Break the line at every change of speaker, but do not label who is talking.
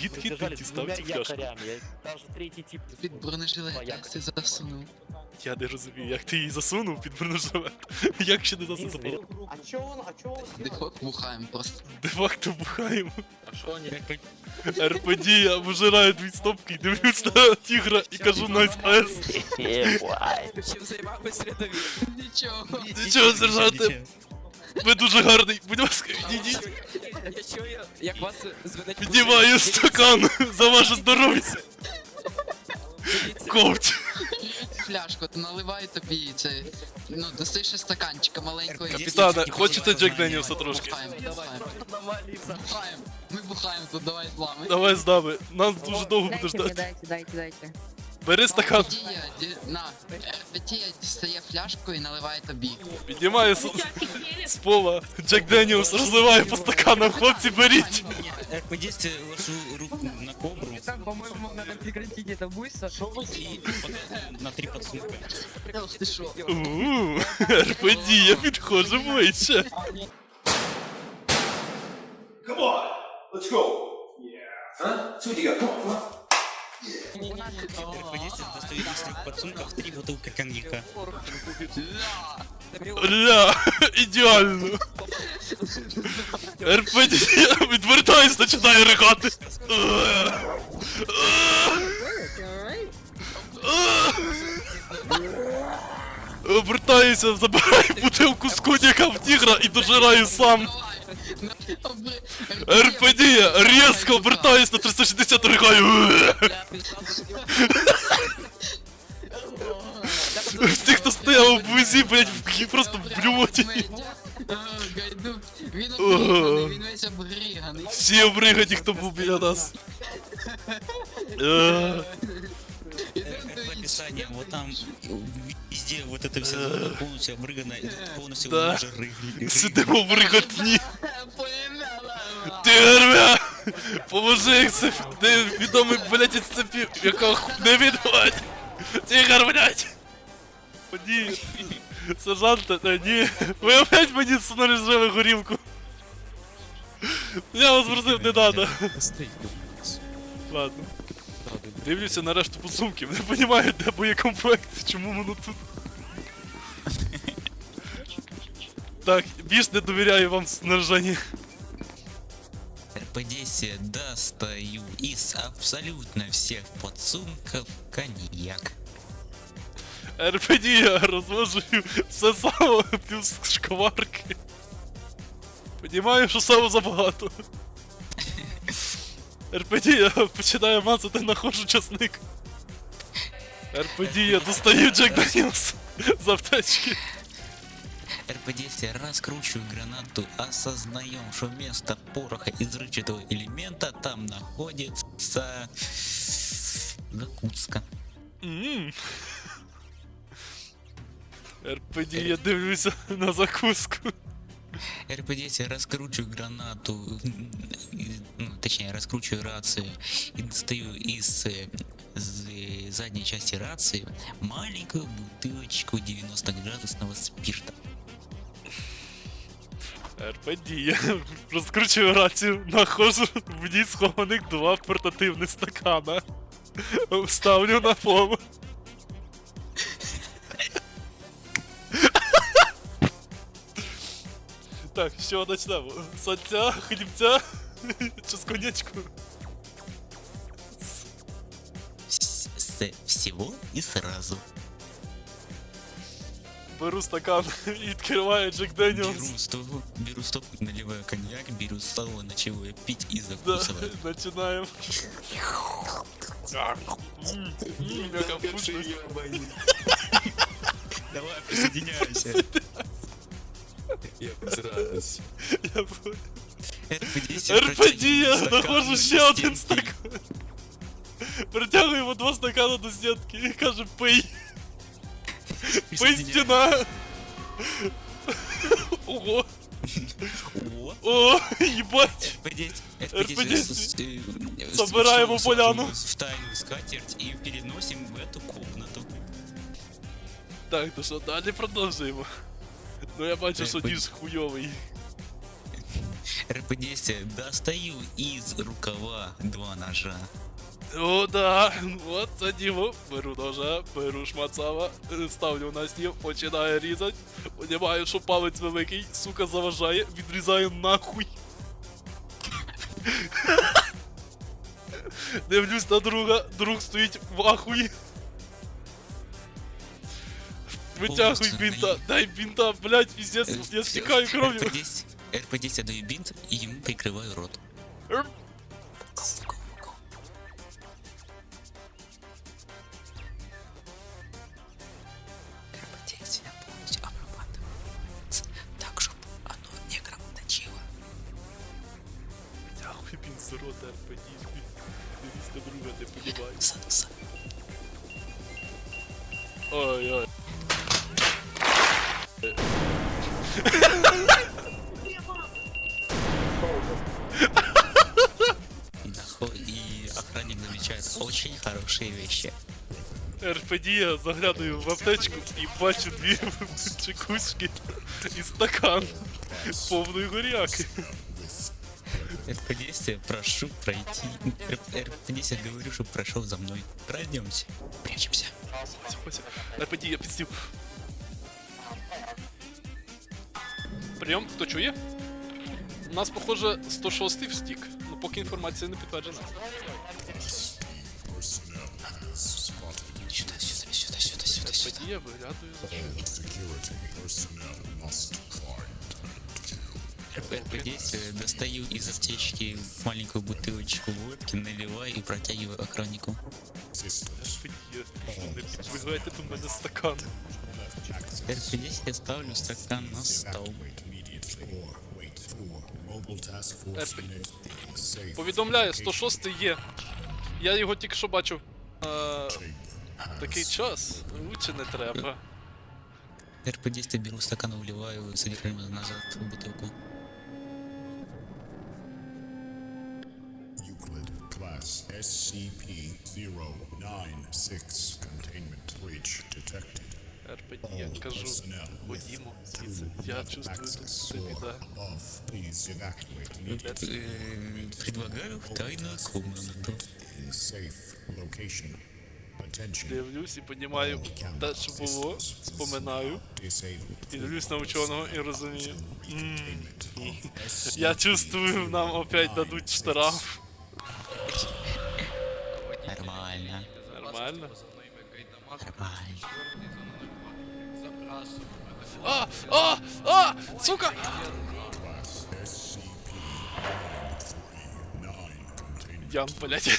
Звідки ти дістав
двумя
цю фляжку?
якорями. Я тип.
Під бронежилет ти засунув.
Я не розумію, як ти її засунув під бронежилет. Як ще не засунув?
А чё он, а чё он?
Дефок бухаємо просто.
Де-факто бухаємо.
А що вони
РПД, я вижираю дві стопки дивлюсь на тігра і кажу найс АЕС.
Ебай.
Чим займаємось рядові?
Нічого.
Нічого, сержанте, ви дуже гарний. Будь ласка, відійдіть.
Я чую, як вас зведуть.
Піднімаю стакан за ваше здоров'я. Ковть.
Фляжку, то наливай тобі це. Ну, доси ще стаканчика маленького.
Капітане, хочете Джек Денілса трошки?
Бухаємо, бухаємо. Бухаємо. Ми бухаємо тут, давай з вами.
Давай з нами. Нас дуже довго буде
Дайте
ждати.
дайте, дайте, дайте.
Бери стакан.
Петія, ді- на, Петія дістає фляжку і наливає тобі.
Піднімає з, з пола. Джек Деніус розливає по стаканам. Хлопці, беріть.
РП-10 ложу руку на кобру
Там, по-моему, надо прекратить это буйство.
і под- на три подсумка.
Ти що?
Ууу, РПД, я підходжу ближче.
Come on, let's go. Yeah. Huh? See what you got. Come on, come on.
РП-10 достает из трех подсумков три бутылки коньяка.
Ля, ідеально. РПД, я відвертаюсь, починаю ригати. Обертаюся, забираю бутилку з коньяка в тігра і дожираю сам. РПД, різко обертаюсь на 360 ригаю. Всі, хто стояв в вузі, блять, просто в блювоті.
Гайдук, він
Ого.
обриганий, він весь обриганий.
Всі обригані, хто був біля нас. Е,
В описании, вот там везде вот это все полностью обрыгано, и полностью
Да.
уже рыгли.
Сидимо в Ти! Поможи їх це де відомий, блять, із цепів, ху- не відходь! Тігр, блять! О, Ні, сержанте, та ні. Ви опять мені снаряжили горілку. Я вас просив, не надо. Ладно. Дивлюся на решту подсумків, не розумію, де боєкомплект, чому воно тут. Так, більш не довіряю вам снаряженні.
РП-10 достаю из абсолютно всех подсумков коньяк.
РПД я розвожую все сало плюс шкварки. Понімаю, що сало забагато. РПД я починаю мацати, находжу часник. РПД я достаю Джек Данілс з аптечки.
РП-10 раскручиваю гранату, осознаем, что вместо пороха из взрывчатого элемента там находится закуска.
Ммм. РПД я дивлюся на закуску.
РП-10 раскручиваю гранату, ну, точнее раскручиваю рацию и достаю из э, з- задней части рации маленькую бутылочку 90 градусного спирта.
РПД я розкручую рацію, находжу в ній схованих два портативних стакана. Ставлю на пол. Так, що почнемо? Сальця, хлібця чи з конячку?
С, с- всего и сразу.
Беру стакан і відкриваю Джек Деніелс.
Беру стопку, беру стопку, наливаю коньяк, беру столу, начинаю пить и
Да,
закусываю.
начинаем. М, м, Яка вкусна.
Давай, присоединяйся.
Я постараюсь.
Я понял.
РПД,
РПД, я знаходжу ще один стакан. Притягуємо два стакана до стінки і каже пий. Пий стіна. Ого,
О,
о, їбать.
РП-10,
РП-10. Собираємо поляну.
В тайную скатерть и переносим в эту комнату.
Так, ну що, далі продовжуємо. Ну я бачу, що
Ой,
ніж хуйовий.
РП-10 достаю из рукава два ножа.
О, да, от це діло. Беру ножа, беру шмацава, е, ставлю на стіл, починаю різати. Понімаю, що палець великий, сука, заважає, відрізаю нахуй. Дивлюсь на друга, друг стоїть в ахуї. Витягуй
Повністю
бінта,
наїв.
дай бінта, блять, піздець, я стікаю кров'ю.
РП-10, РП-10 даю бинт и ему прикрываю рот.
Р-
РП-10 полностью обрабатывается так, чтобы оно очень хорошие вещи.
РПД я заглядаю в аптечку і бачу дві чекушки і стакан повної горяки.
РП-10 прошу пройти. РП-10 говорю, чтобы прошел за мной. Пройдемся. Прячемся.
РПД я підстів. Прийом, хто чує? У нас, похоже, 106 встік, ну поки інформація не підтверджена.
сюда, сюда, сюда.
РПД я виглядаю за
РП-10 достаю из аптечки маленькую бутылочку водки, наливаю и протягиваю охраннику.
РПД. Не підвигайте до мене стакан.
РП-10 я ставлю стакан на стол.
Повідомляю, 106 є. Я його тільки що бачив. Е, такий час. Лучше не треба.
РП-10 беру стакан, вливаю содержимое назад в бутылку.
Euclid Class SCP-096 Containment Breach Detected.
РПД, я кажу. Ходімо, звідси. Я чувствую тут себе, да.
Э, Предлагаю в тайную комнату.
in safe location. Attention.
Дивлюсь і понімаю те, що було, споминаю.
Disabled.
І дивлюсь на ученого і розумію. М,
Containment of
Я чувствую, нам опять дадуть штраф.
Нормально,
Нормально?
нормально.
А! А! А! Сука!
SCP-939 Containment
Ян, блять.